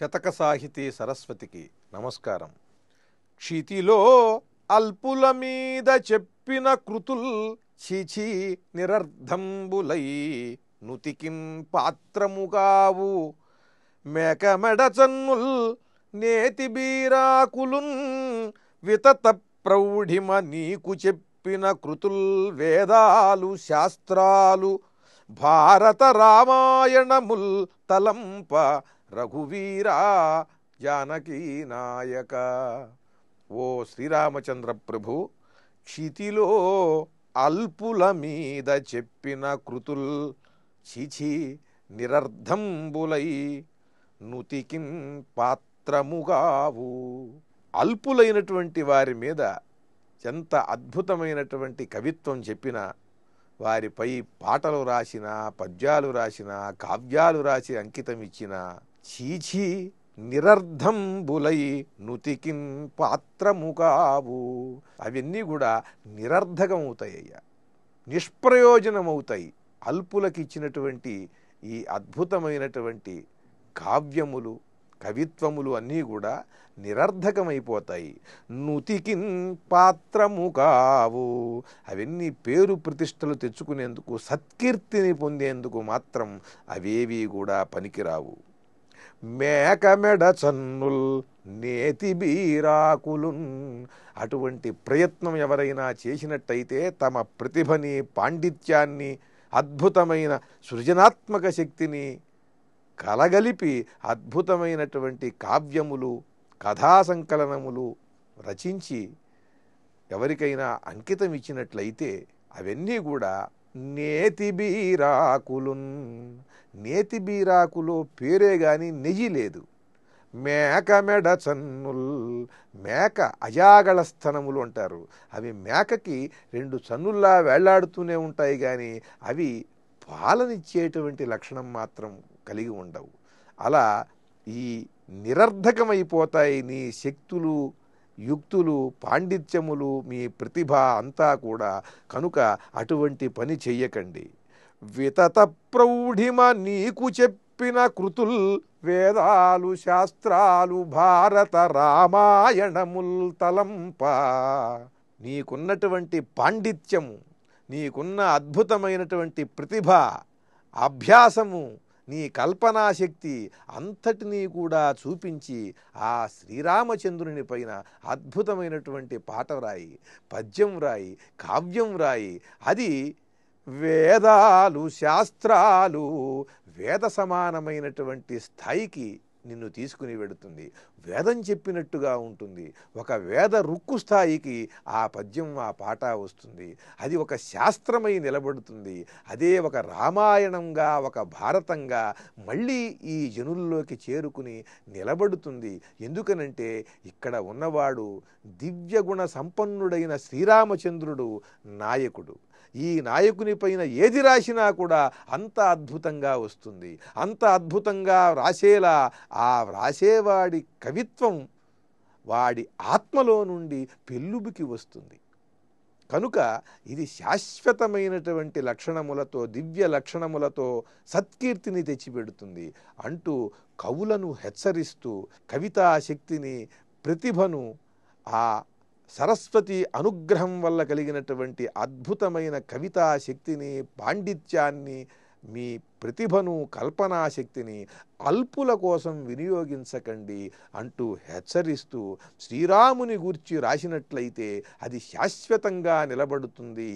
శతక సాహితీ సరస్వతికి నమస్కారం. క్షితిలో అల్పుల మీద చెప్పిన కృతుల్ చిచి నిరర్ధంబులై నుతికిన్ పాత్రముగావు. మేకమెడచన్నుల్ నేతి బీరాకులున్ వితత ప్రౌఢిమ నీకు చెప్పిన కృతుల్ వేదాలు శాస్త్రాలు భారత రామాయణముల్ తలంప రఘువీరా జానకీ నాయక. ఓ శ్రీరామచంద్ర ప్రభు క్షితిలో అల్పుల మీద చెప్పిన కృతుల్ చిచి నిరర్ధంబులై నుతికిన్ పాత్రముగావు. అల్పులైనటువంటి వారి మీద ఎంత అద్భుతమైనటువంటి కవిత్వం చెప్పినా వారిపై పాటలు రాసిన పద్యాలు రాసిన కావ్యాలు రాసి అంకితం చీచి నిరర్ధంబులై నుతికిన్ పాత్రముకావు అవన్నీ కూడా నిరర్ధకమవుతాయ్యా. నిష్ప్రయోజనమవుతాయి. అల్పులకి ఇచ్చినటువంటి ఈ అద్భుతమైనటువంటి కావ్యములు కవిత్వములు అన్నీ కూడా నిరర్ధకమైపోతాయి. నుతికిన్ పాత్రము కావు అవన్నీ పేరు ప్రతిష్టలు తెచ్చుకునేందుకు సత్కీర్తిని పొందేందుకు మాత్రం అవేవి కూడా పనికిరావు. మేకమెడ చన్నుల్ నేతి బీరాకులున్. అటువంటి ప్రయత్నం ఎవరైనా చేసినట్టయితే తమ ప్రతిభని పాండిత్యాన్ని అద్భుతమైన సృజనాత్మక శక్తిని కలగలిపి అద్భుతమైనటువంటి కావ్యములు కథా సంకలనములు రచించి ఎవరికైనా అంకితం ఇచ్చినట్లయితే అవన్నీ కూడా నేతి బీరాకులున్ నేతి బీరాకులో పేరే గాని నెయ్యి లేదు. మేక మెడ చన్నుల్ మేక అజాగళ స్థనములు అంటారు. అవి మేకకి రెండు చన్నుల్లా వేళ్ళాడుతూనే ఉంటాయి కానీ అవి పాలనిచ్చేటువంటి లక్షణం మాత్రం కలిగి ఉండవు. అలా ఈ నిరర్ధకమైపోతాయి నీ శక్తులు యుక్తులు పాండిత్యములు మీ ప్రతిభ అంతా కూడా కనుక అటువంటి పని చెయ్యకండి. వితత ప్రౌఢిమ నీకు చెప్పిన కృతుల్ వేదాలు శాస్త్రాలు భారత రామాయణముల్ తలంప. నీకున్నటువంటి పాండిత్యము నీకున్న అద్భుతమైనటువంటి ప్రతిభ అభ్యాసము నీ కల్పనాశక్తి అంతటినీ కూడా చూపించి ఆ శ్రీరామచంద్రుని పైన అద్భుతమైనటువంటి పాట వ్రాయి పద్యం వ్రాయి కావ్యం వ్రాయి. అది వేదాలు శాస్త్రాలు వేద సమానమైనటువంటి స్థాయికి నిన్ను తీసుకుని వెడుతుంది. వేదం చెప్పినట్టుగా ఉంటుంది. ఒక వేద రుక్కు స్థాయికి ఆ పద్యం ఆ పాట వస్తుంది. అది ఒక శాస్త్రమై నిలబడుతుంది. అదే ఒక రామాయణంగా ఒక భారతంగా మళ్ళీ ఈ జనుల్లోకి చేరుకుని నిలబడుతుంది. ఎందుకనంటే ఇక్కడ ఉన్నవాడు దివ్యగుణ సంపన్నుడైన శ్రీరామచంద్రుడు నాయకుడు. ఈ నాయకుని పైన ఏది రాసినా కూడా అంత అద్భుతంగా వస్తుంది. అంత అద్భుతంగా రాసేలా ఆ వ్రాసేవాడి కవిత్వం వాడి ఆత్మలో నుండి పెళ్ళుబికి వస్తుంది. కనుక ఇది శాశ్వతమైనటువంటి లక్షణములతో దివ్య లక్షణములతో సత్కీర్తిని తెచ్చిపెడుతుంది అంటూ కవులను హెచ్చరిస్తూ కవితా శక్తిని ప్రతిభను ఆ సరస్వతి అనుగ్రహం వల్ల కలిగినటువంటి అద్భుతమైన కవితా శక్తిని పాండిత్యాన్ని మీ ప్రతిభను కల్పనాశక్తిని అల్పుల కోసం వినియోగించకండి అంటూ హెచ్చరిస్తూ శ్రీరాముని గూర్చి రాసినట్లయితే అది శాశ్వతంగా నిలబడుతుంది.